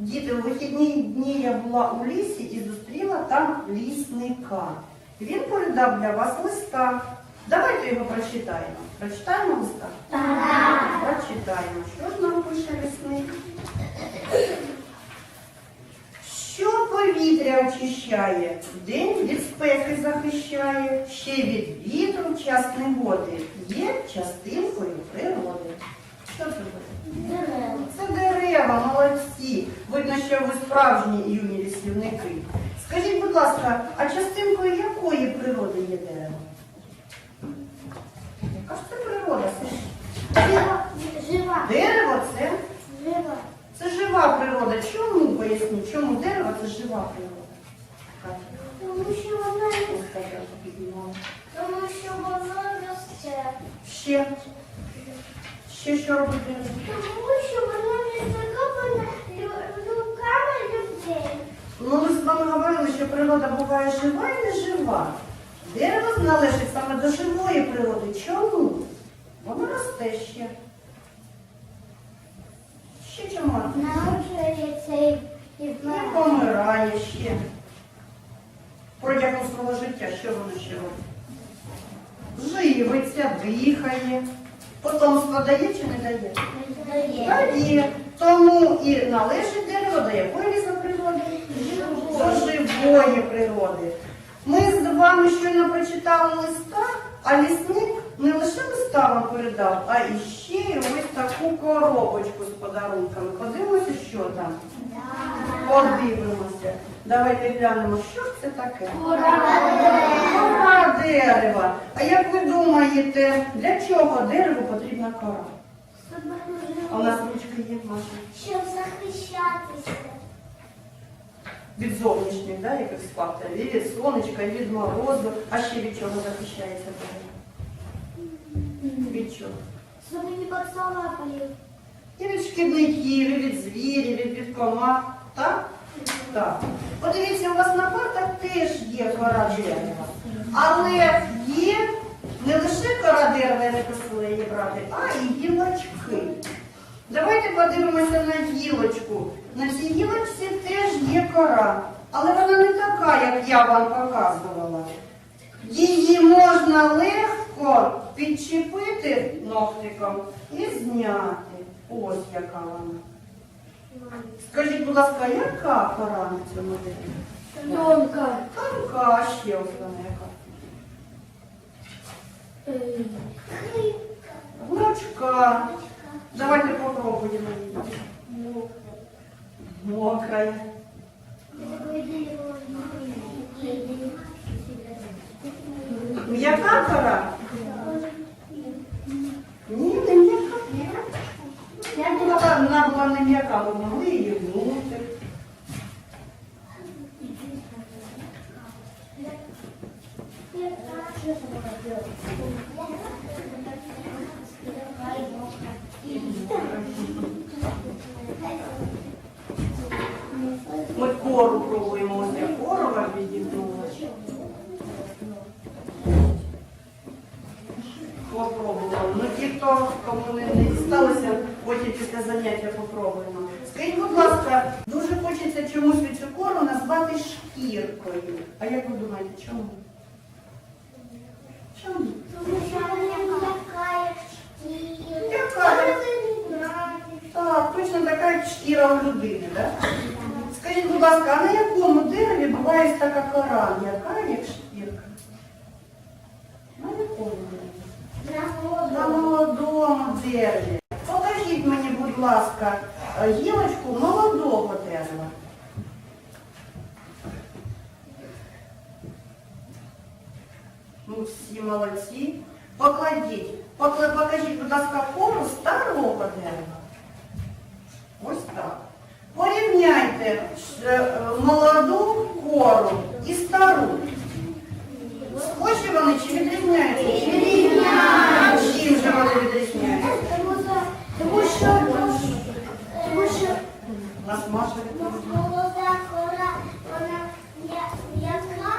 Діти, у вихідні дні я була у лісі і зустріла там лісника. Він передав для вас листа. Давайте його прочитаємо. Прочитаємо листа? Так. Прочитаємо. Що ж нам пише лісник? Що повітря очищає, день від спеки захищає, ще від вітру час негоди є частинкою природи. Що це буде? Це дерева, молодці. Видно, що ви справжні юні лісівники. Скажіть, будь ласка, а частинкою якої природи є дерево? Яка ж це природа? Жива. Жива. Дерево це, Жива. це жива природа. Чому поясніть, чому дерево це жива природа? Тому що вона я піднімала. тому що воно росте. Ще. Ще що дерево? Тому що воно не закопане руками людей. Ну, ми з вами говорили, що природа буває жива і не жива. Дерево належить саме до живої природи. Чому? Воно росте ще. Ще чому? Народжується і, помирає ще. Протягом свого життя, що воно ще робить? Живиться, дихає. Потомство дає чи не дає? Дає. Тому і належить дерево до якої лісоприроди? До живої природи. Ми з вами щойно прочитали листа, а лісник не лише листа вам передав, а і ще й ось таку коробочку з подарунками. Подивимося, що там. Подивимося. Давайте глянемо, що ж це таке. Кора дерева. А як ви думаєте, для чого дереву потрібна кора? А у нас ручка є, Маша. Щоб захищатися. Від зовнішніх, да, якихось факторів, і від сонечка, і від морозу, а ще від чого захищається дерево? Від чого? Щоб не поцарапали. І від шкідників, і від звірів, і від комах, так? Так. Подивіться, у вас на партах теж є кора дерева. Але є не лише кора дерева, я не просила її брати, а і гілочки. Давайте подивимося на гілочку. На цій гілочці теж є кора, але вона не така, як я вам показувала. Її можна легко підчепити ногтиком і зняти. Ось яка вона. Скажіть, будь ласка, яка кора на цьому дереві? Тонка. Тонка, а ще ось вона яка. Гнучка. Давайте попробуємо її. Мокрая. М'яка кора? Ні, не м'яка. Вона була не м'яка, ми могли її гнути. Ми кору пробуємо, ось я корова відігнула. Попробували. Ну ті, хто кому не, дісталося, потім після заняття попробуємо. Скажіть, будь ласка, дуже хочеться чомусь цю кору назвати шкіркою. А як ви думаєте, чому? Чому? Тому що вона така, як шкіра. Яка? Вона Так, точно така як шкіра у людини, так? Скажіть, будь ласка, а на якому дереві буває ось така кора? Яка як шкірка? На якому дереві? На молодому дереві. Покажіть мені, будь ласка, е, гілочку молодого дерева. Ну, всі молодці. Покладіть. Покла- Покажіть, будь ласка, кору старого дерева. Ось так. Порівняйте е, е, молоду кору і стару. Схожі вони чи відрізняються? Чи відрізняються? Чим же вони відрізняються? Тому що, Нас Маша молода кора, вона м'я- м'яка,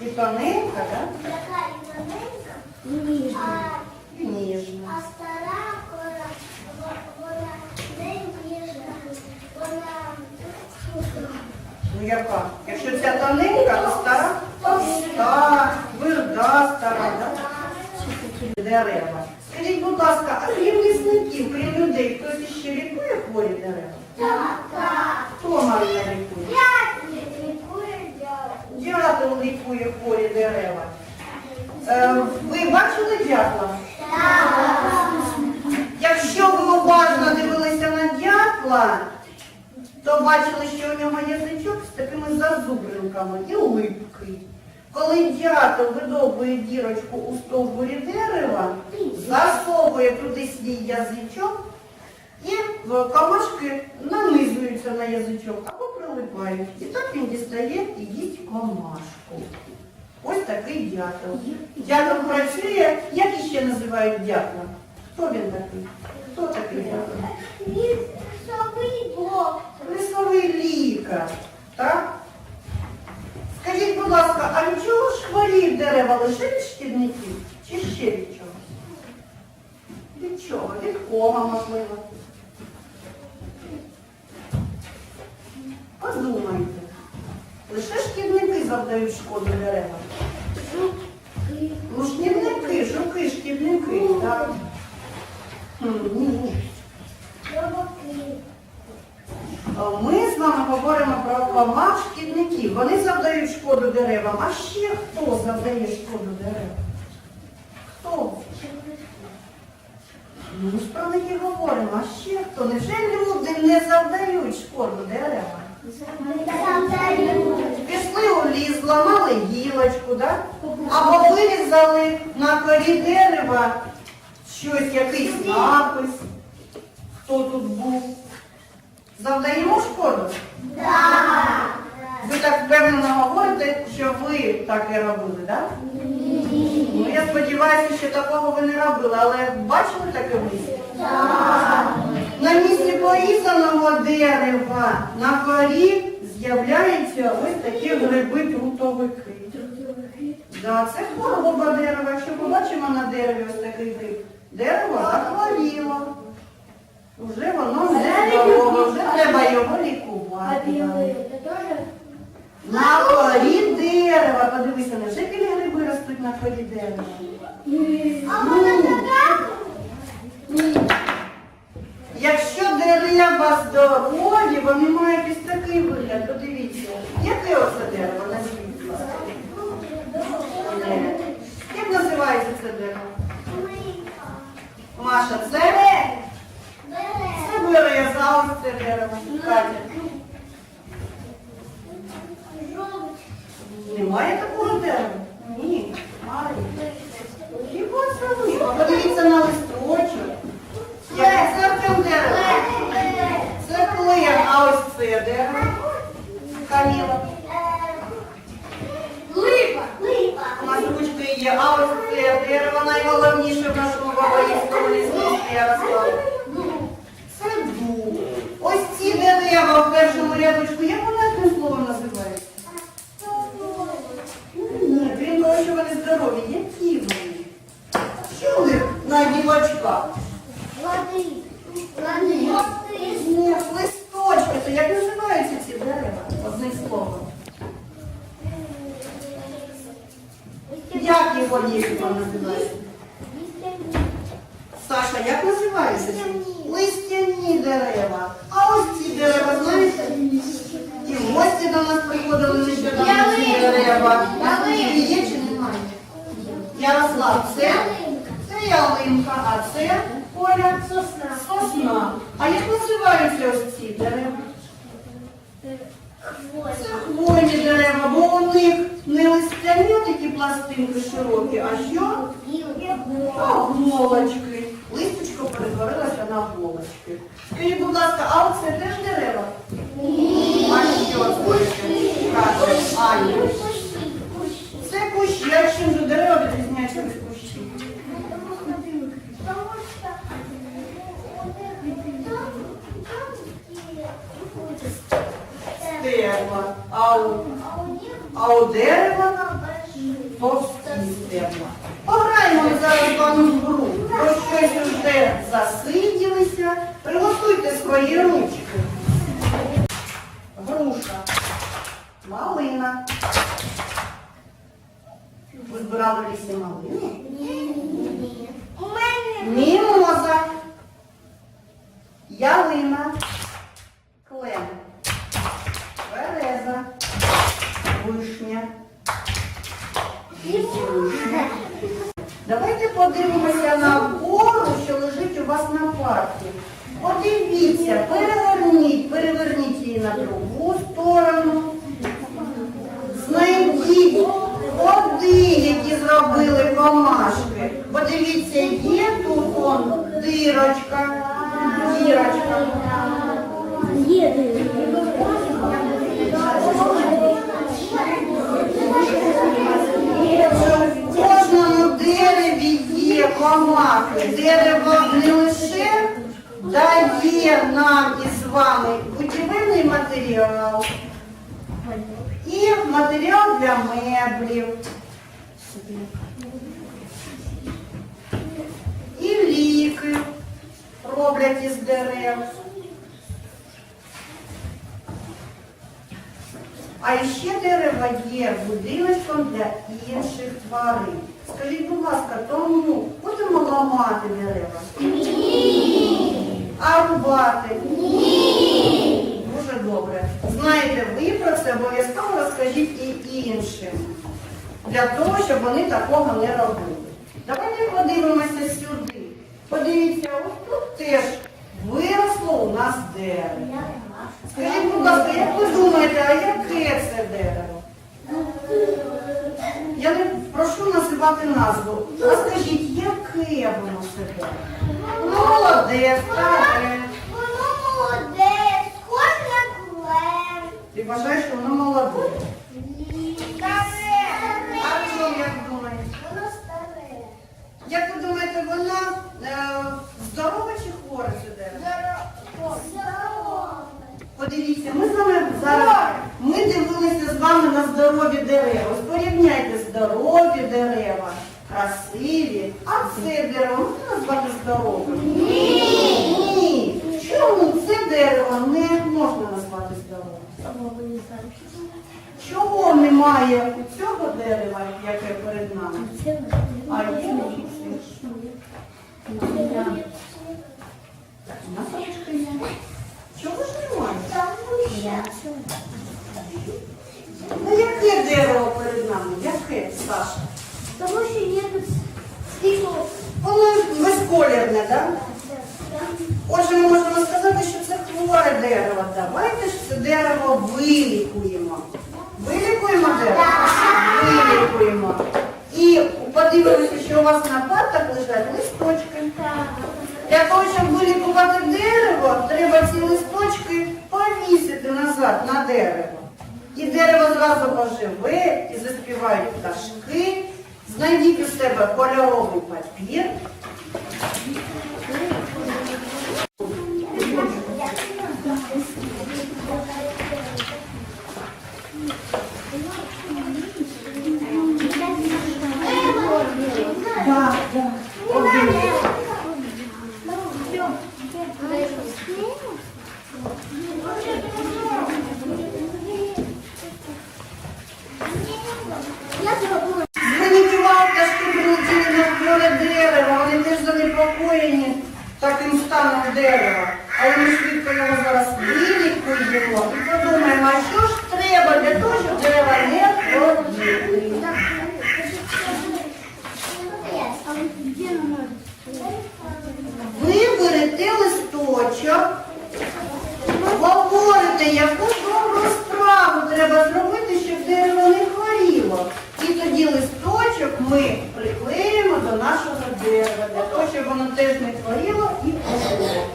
і тоненька, так? м'яка і тоненька, І ніжна. а стара кора, вона не ніжна, вона Ну яка? Якщо ця тоненька, то стара, товста, тверда, стара, да? дерева. Скажіть, будь ласка, а крім лісників, крім людей, хтось іще лікує хворі дерева? Хто Марія лікує? Дятел лікує хворі дерева. Е, ви бачили дятла? Якщо ви уважно дивилися на дятла, то бачили, що у нього язичок з такими зазубринками і липкий. Коли дятел видовбує дірочку у стовбурі дерева, засовує туди свій язичок камашки нанизуються на язичок або прилипають. І так він дістає і їсть комашку. Ось такий дятел. Дятел працює, як іще називають дятлом? Хто він такий? Хто такий дятел? Лісовий лікар. Так? Скажіть, будь ласка, а від чого ж хворіють дерева лише від шкідників? Чи ще від чогось? Від чого? Від кома, можливо. Подумайте. Лише шкідники завдають шкоду деревам. Ну, шкідники, жуки, шкідники, так? Хм, Ні. Ми з вами говоримо про комах шкідників. Вони завдають шкоду деревам. А ще хто завдає шкоду деревам? Хто? Ну, Ми ж про них і говоримо. А ще хто? Невже люди не завдають шкоду деревам? Пішли у ліс, зламали гілочку, да? або вирізали на корі дерева щось, якийсь напис. Хто тут був? Завдаємо шкоду? Ви так впевнено говорите, що ви так і робили, так? Ну, я сподіваюся, що такого ви не робили, але бачили таке в лісі? На місці порізаного дерева на корі з'являються ось такі гриби трутовики. Да, це хвороба дерева. Якщо побачимо на дереві ось такий гриб, дерево захворіло. Вже воно не здорове, вже треба його лікувати. На корі дерева. Подивися, невже білі гриби ростуть на корі дерева? Якщо дерева здорові, вони мають ось такий вигляд. Подивіться, яке оце дерево? Ласка. Е, Як називається це дерево? Маша, це? Це береза, ось це дерево. Катя. Немає такого дерева? Ні. Має. Хіба це ви? Подивіться на листочок. Яке це Артем дерево? Це клен, а ось це дерево. Каміла. У нас ручки є, а ось це дерево найголовніше в нашому бабаївському лісництві Ярославі. Це дуб. Ось ці дерева в як вони одним словом називаються? Ні, крім того, що вони здорові, які вони? Них на дівочках? Ні, листочки, то як називаються ці дерева? Одним словом. Як його ліжко називається? Саша, як називаються? Листяні дерева. Дерева, знаєте? І гості до нас приходили нещодавно ці дерева. Ялинки є чи немає? Ярослав, це? Це ялинка, а це Коля? Сосна. Сосна. А як називаються ось ці дерева? Це хвойні дерева, бо у них не листяні такі пластинки широкі, а що? А. Листочко перетворилося на голочки. Скажіть, будь ласка, а оце теж дерева? А що це? Каже, Аня. Це кущі, а чим же дерева відрізняються від кущів? Стебла. А у, а у дерева товсті стебла. Пограємо зараз пану в гру. Про щось вже засиділися. Приготуйте свої ручки. Груша. Малина. Ви збирали в лісі малини? Мене Мімоза. Ялина. Клен. Береза. Вишня. Вишня. Давайте подивимося на гору, що лежить у вас на парті. Подивіться, переверніть, переверніть її на другу сторону. Знайдіть води, які зробили комашки. Подивіться, є тут он дирочка. Дірочка. В є комахи. Дерево не лише дає нам із вами будівельний матеріал і матеріал для меблів. І ліки роблять із дерев. А ще дерева є будиночком для інших тварин. Скажіть, будь ласка, тому ламати дерева? Ні. А рубати? Ні. Дуже добре. Знаєте, ви про це обов'язково розкажіть і іншим. Для того, щоб вони такого не робили. Давайте подивимося сюди. Подивіться, ось тут теж виросло у нас дерево. Скажіть, будь ласка, як ви думаєте, а яке це дерево? Я не прошу називати назву. А скажіть, яке воно дерево? Ну, старе. воно молоде, схоже на клен. Ти вважаєш, що воно молоде. Старе. А що як думаєте? Воно старе. Як ви думаєте, воно е, здорове чи хворе дерево? Здорово. Подивіться, ми з вами зараз ми дивилися з вами на здорові дерева. Порівняйте здорові дерева, красиві. А це дерево можна назвати здоровим? Ні. Ні. Чому це дерево не можна назвати здоровим? Чого немає у цього дерева, яке перед нами? А є. Чого ж немає? Ну яке дерево перед нами? Яке, Саша? Тому що є тут світло. Воно безколірне, так? Отже, ми можемо сказати, що це хворе дерево. Давайте ж це дерево вилікуємо. Вилікуємо дерево? Вилікуємо. І подивимося, що у вас на партах лежать листочки. Для того, щоб вилікувати дерево, треба ці листочки повісити назад на дерево. І дерево зразу оживе, і заспівають пташки. Знайдіть у себе кольоровий папір. Так, так. Один. Зверніть увагу, пташки прилетіли на хворе дерево, вони теж занепокоєні таким станом дерева. Але ми швидко його зараз вилікуємо і подумаємо, а що ж треба для того, щоб дерева не хворіли. Ви берете листочок, говорите, яку добру справу треба зробити, щоб дерево не хворіло. І тоді листочок ми приклеїмо до нашого дерева, для того, щоб воно теж не хворіло і пожило.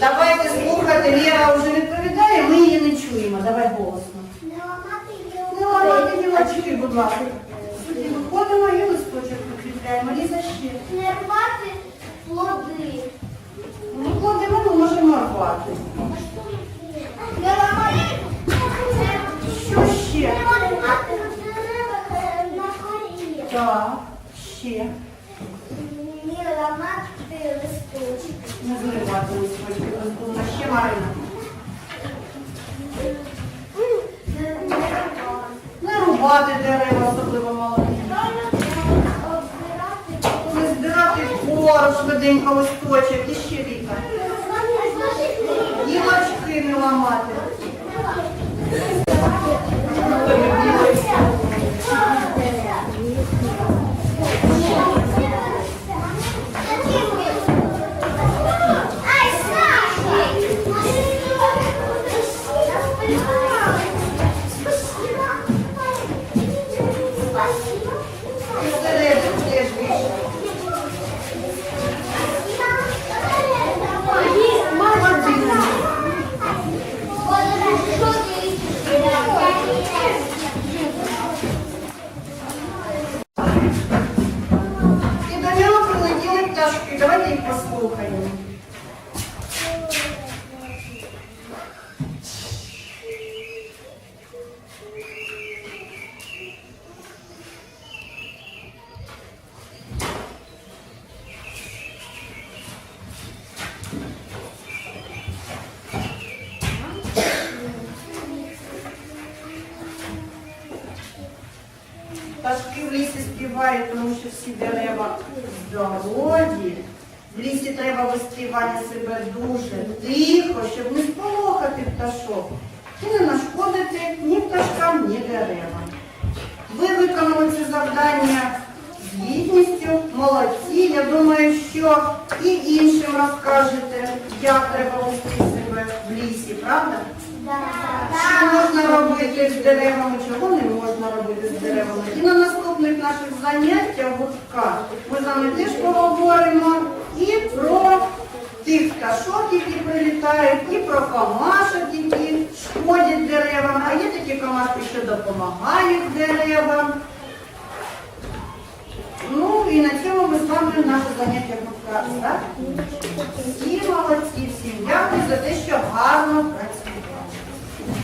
Давайте слухати, Лєра вже відповідає, ми її не чуємо. Давай голосно. Не ламайте будь. Сюди виходимо і листочок прикріпляємо. Ліза ще. Не рвати плоди. Ну, кладемо, ми можемо рвати. Не ламати. Що ще? Не ламати дерева на корі. Так, ще. Не ламати листочки. Не зривати листочки. Ще Марина. Обривати дерева, особливо молоді. Не збирати кору швиденько листочок і ще віка. Гілочки не ламати. Співають, тому що всі дерева здорові. В лісі треба Ваня себе дуже тихо, щоб не сполохати пташок. І не нашкодити ні пташкам, ні деревам. Ви виконали це завдання з гідністю, молодці. Я думаю, що і іншим розкажете, як треба вести себе в лісі, правда? Що можна робити з деревами, чого не можна робити з деревами. І на наступних наших заняття гуртка ми з вами теж поговоримо і про тих пташок, які прилітають, і про камашок, які шкодять деревам. А є такі камашки, що допомагають деревам. Ну і на цьому ми з вами наше заняття гуртка. Всі молодці, всім дякую за те, що гарно працює.